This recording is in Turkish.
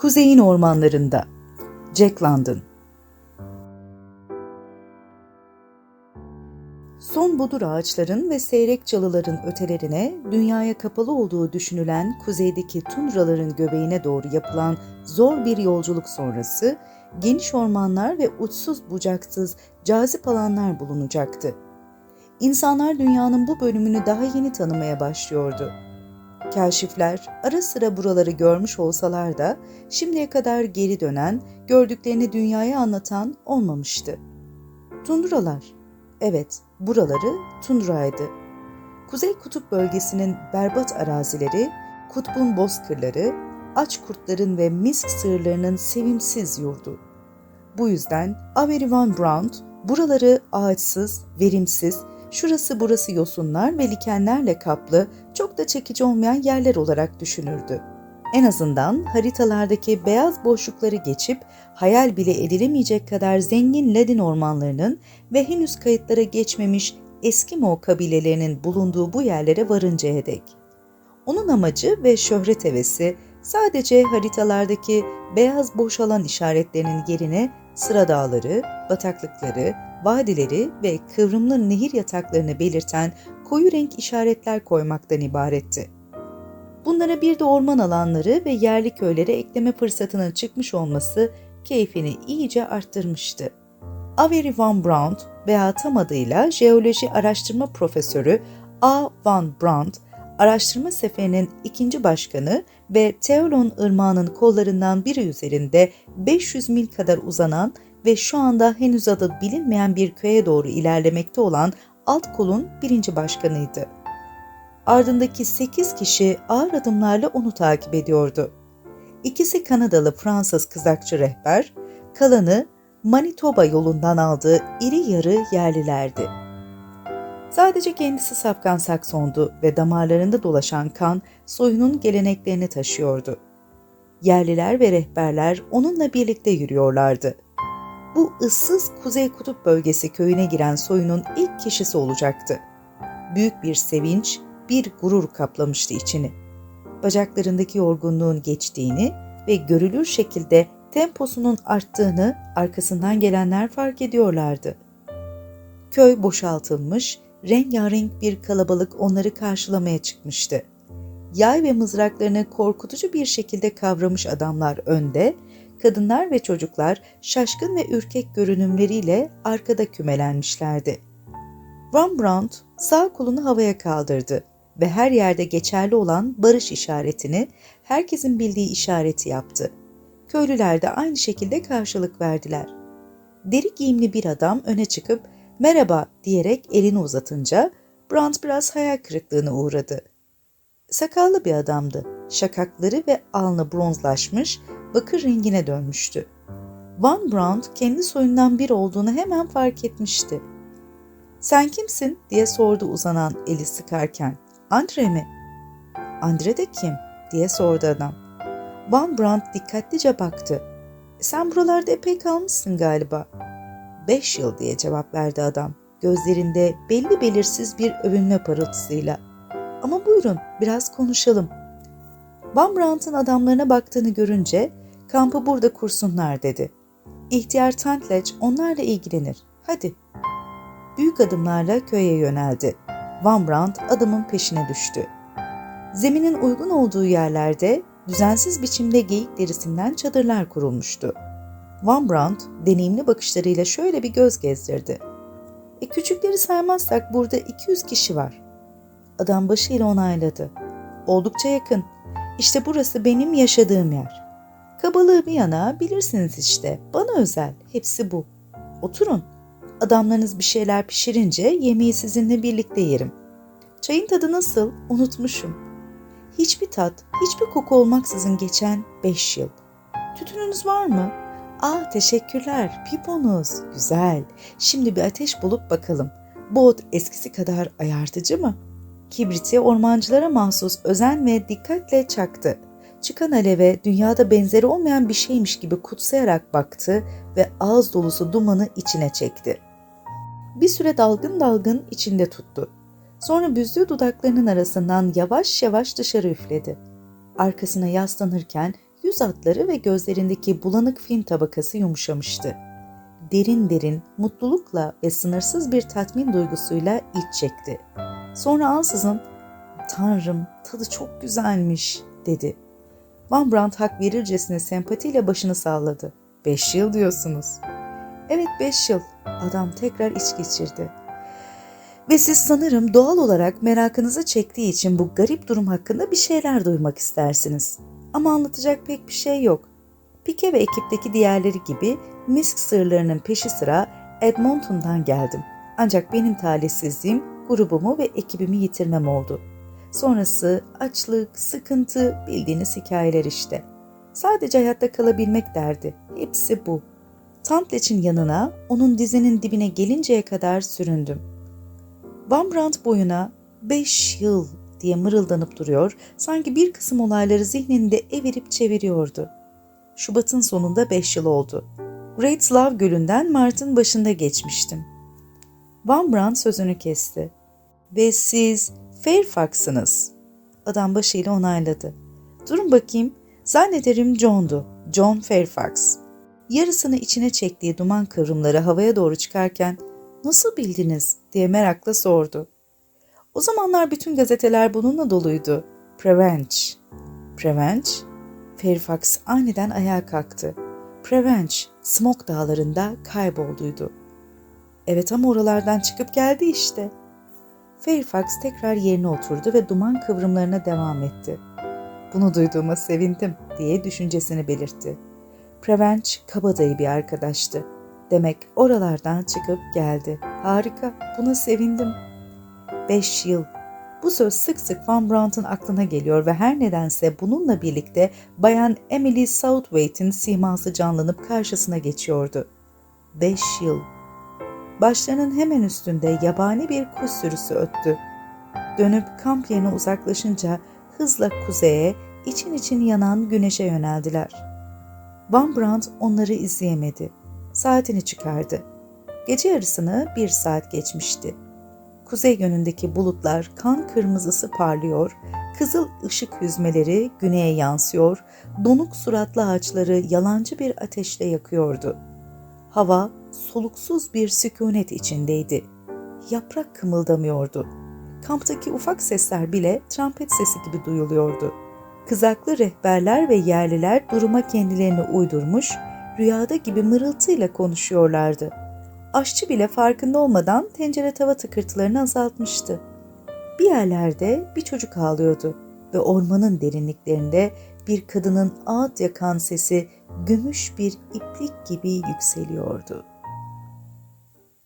Kuzeyin ormanlarında. Jack London Son budur ağaçların ve seyrek çalıların ötelerine, dünyaya kapalı olduğu düşünülen kuzeydeki tundraların göbeğine doğru yapılan zor bir yolculuk sonrası, geniş ormanlar ve uçsuz bucaksız cazip alanlar bulunacaktı. İnsanlar dünyanın bu bölümünü daha yeni tanımaya başlıyordu. Kaşifler ara sıra buraları görmüş olsalar da şimdiye kadar geri dönen, gördüklerini dünyaya anlatan olmamıştı. Tundralar, evet buraları tundraydı. Kuzey Kutup bölgesinin berbat arazileri, kutbun bozkırları, aç kurtların ve misk sığırlarının sevimsiz yurdu. Bu yüzden Avery Van Brandt buraları ağaçsız, verimsiz, şurası burası yosunlar ve likenlerle kaplı, çok da çekici olmayan yerler olarak düşünürdü. En azından haritalardaki beyaz boşlukları geçip hayal bile edilemeyecek kadar zengin Ladin ormanlarının ve henüz kayıtlara geçmemiş Eskimo kabilelerinin bulunduğu bu yerlere varıncaya dek. Onun amacı ve şöhret hevesi sadece haritalardaki beyaz boş alan işaretlerinin yerine sıra dağları, bataklıkları, vadileri ve kıvrımlı nehir yataklarını belirten koyu renk işaretler koymaktan ibaretti. Bunlara bir de orman alanları ve yerli köylere ekleme fırsatının çıkmış olması keyfini iyice arttırmıştı. Avery Van Brandt veya tam adıyla Jeoloji Araştırma Profesörü A. Van Brandt, araştırma seferinin ikinci başkanı ve Teolon Irmağı'nın kollarından biri üzerinde 500 mil kadar uzanan ve şu anda henüz adı bilinmeyen bir köye doğru ilerlemekte olan alt kolun birinci başkanıydı. Ardındaki 8 kişi ağır adımlarla onu takip ediyordu. İkisi Kanadalı Fransız kızakçı rehber, kalanı Manitoba yolundan aldığı iri yarı yerlilerdi. Sadece kendisi Safkan Saksondu ve damarlarında dolaşan kan soyunun geleneklerini taşıyordu. Yerliler ve rehberler onunla birlikte yürüyorlardı. Bu ıssız Kuzey Kutup bölgesi köyüne giren soyunun ilk kişisi olacaktı. Büyük bir sevinç, bir gurur kaplamıştı içini. Bacaklarındaki yorgunluğun geçtiğini ve görülür şekilde temposunun arttığını arkasından gelenler fark ediyorlardı. Köy boşaltılmış, rengarenk bir kalabalık onları karşılamaya çıkmıştı. Yay ve mızraklarını korkutucu bir şekilde kavramış adamlar önde, kadınlar ve çocuklar şaşkın ve ürkek görünümleriyle arkada kümelenmişlerdi. Van Brandt sağ kolunu havaya kaldırdı ve her yerde geçerli olan barış işaretini herkesin bildiği işareti yaptı. Köylüler de aynı şekilde karşılık verdiler. Deri giyimli bir adam öne çıkıp merhaba diyerek elini uzatınca Brandt biraz hayal kırıklığına uğradı. Sakallı bir adamdı. Şakakları ve alnı bronzlaşmış, bakır rengine dönmüştü. Van Brandt kendi soyundan bir olduğunu hemen fark etmişti. ''Sen kimsin?'' diye sordu uzanan eli sıkarken. ''Andre mi?'' ''Andre de kim?'' diye sordu adam. Van Brandt dikkatlice baktı. ''Sen buralarda epey kalmışsın galiba.'' ''Beş yıl'' diye cevap verdi adam. Gözlerinde belli belirsiz bir övünme parıltısıyla. ''Ama buyurun biraz konuşalım.'' Van Brandt'ın adamlarına baktığını görünce kampı burada kursunlar dedi. İhtiyar Tantleç onlarla ilgilenir. Hadi. Büyük adımlarla köye yöneldi. Van Brandt adamın peşine düştü. Zeminin uygun olduğu yerlerde düzensiz biçimde geyik derisinden çadırlar kurulmuştu. Van Brandt deneyimli bakışlarıyla şöyle bir göz gezdirdi. E küçükleri saymazsak burada 200 kişi var. Adam başıyla onayladı. Oldukça yakın. İşte burası benim yaşadığım yer. Kabalığı bir yana bilirsiniz işte. Bana özel. Hepsi bu. Oturun. Adamlarınız bir şeyler pişirince yemeği sizinle birlikte yerim. Çayın tadı nasıl? Unutmuşum. Hiçbir tat, hiçbir koku olmaksızın geçen beş yıl. Tütününüz var mı? Aa teşekkürler. Piponuz. Güzel. Şimdi bir ateş bulup bakalım. Bu ot eskisi kadar ayartıcı mı? Kibriti ormancılara mahsus özen ve dikkatle çaktı. Çıkan aleve dünyada benzeri olmayan bir şeymiş gibi kutsayarak baktı ve ağız dolusu dumanı içine çekti. Bir süre dalgın dalgın içinde tuttu. Sonra büzdüğü dudaklarının arasından yavaş yavaş dışarı üfledi. Arkasına yaslanırken Yüz hatları ve gözlerindeki bulanık film tabakası yumuşamıştı. Derin derin, mutlulukla ve sınırsız bir tatmin duygusuyla iç çekti. Sonra ansızın, ''Tanrım, tadı çok güzelmiş.'' dedi. Van Brandt hak verircesine sempatiyle başını salladı. Beş yıl diyorsunuz. Evet beş yıl. Adam tekrar iç geçirdi. Ve siz sanırım doğal olarak merakınızı çektiği için bu garip durum hakkında bir şeyler duymak istersiniz. Ama anlatacak pek bir şey yok. Pike ve ekipteki diğerleri gibi misk sırlarının peşi sıra Edmonton'dan geldim. Ancak benim talihsizliğim grubumu ve ekibimi yitirmem oldu. Sonrası açlık, sıkıntı, bildiğiniz hikayeler işte. Sadece hayatta kalabilmek derdi. Hepsi bu. Tantleç'in yanına, onun dizinin dibine gelinceye kadar süründüm. Van Brandt boyuna beş yıl diye mırıldanıp duruyor, sanki bir kısım olayları zihninde evirip çeviriyordu. Şubat'ın sonunda beş yıl oldu. Great Slav Gölü'nden Mart'ın başında geçmiştim. Van Brandt sözünü kesti. Ve siz Fairfax'sınız. Adam başıyla onayladı. Durun bakayım, zannederim John'du. John Fairfax. Yarısını içine çektiği duman kıvrımları havaya doğru çıkarken nasıl bildiniz diye merakla sordu. O zamanlar bütün gazeteler bununla doluydu. Prevenge. Prevenge? Fairfax aniden ayağa kalktı. Prevenge, Smoke dağlarında kaybolduydu. Evet ama oralardan çıkıp geldi işte. Fairfax tekrar yerine oturdu ve duman kıvrımlarına devam etti. Bunu duyduğuma sevindim diye düşüncesini belirtti. Prevenge kabadayı bir arkadaştı. Demek oralardan çıkıp geldi. Harika, buna sevindim. Beş yıl. Bu söz sık sık Van Brandt'ın aklına geliyor ve her nedense bununla birlikte Bayan Emily Southwaite'in siması canlanıp karşısına geçiyordu. Beş yıl. Başlarının hemen üstünde yabani bir kuş sürüsü öttü. Dönüp kamp yerine uzaklaşınca hızla kuzeye, için için yanan güneşe yöneldiler. Van Brandt onları izleyemedi. Saatini çıkardı. Gece yarısını bir saat geçmişti. Kuzey yönündeki bulutlar kan kırmızısı parlıyor, kızıl ışık hüzmeleri güneye yansıyor, donuk suratlı ağaçları yalancı bir ateşle yakıyordu. Hava soluksuz bir sükunet içindeydi. Yaprak kımıldamıyordu. Kamptaki ufak sesler bile trompet sesi gibi duyuluyordu. Kızaklı rehberler ve yerliler duruma kendilerini uydurmuş, rüyada gibi mırıltıyla konuşuyorlardı. Aşçı bile farkında olmadan tencere tava tıkırtılarını azaltmıştı. Bir yerlerde bir çocuk ağlıyordu ve ormanın derinliklerinde bir kadının ağıt yakan sesi gümüş bir iplik gibi yükseliyordu.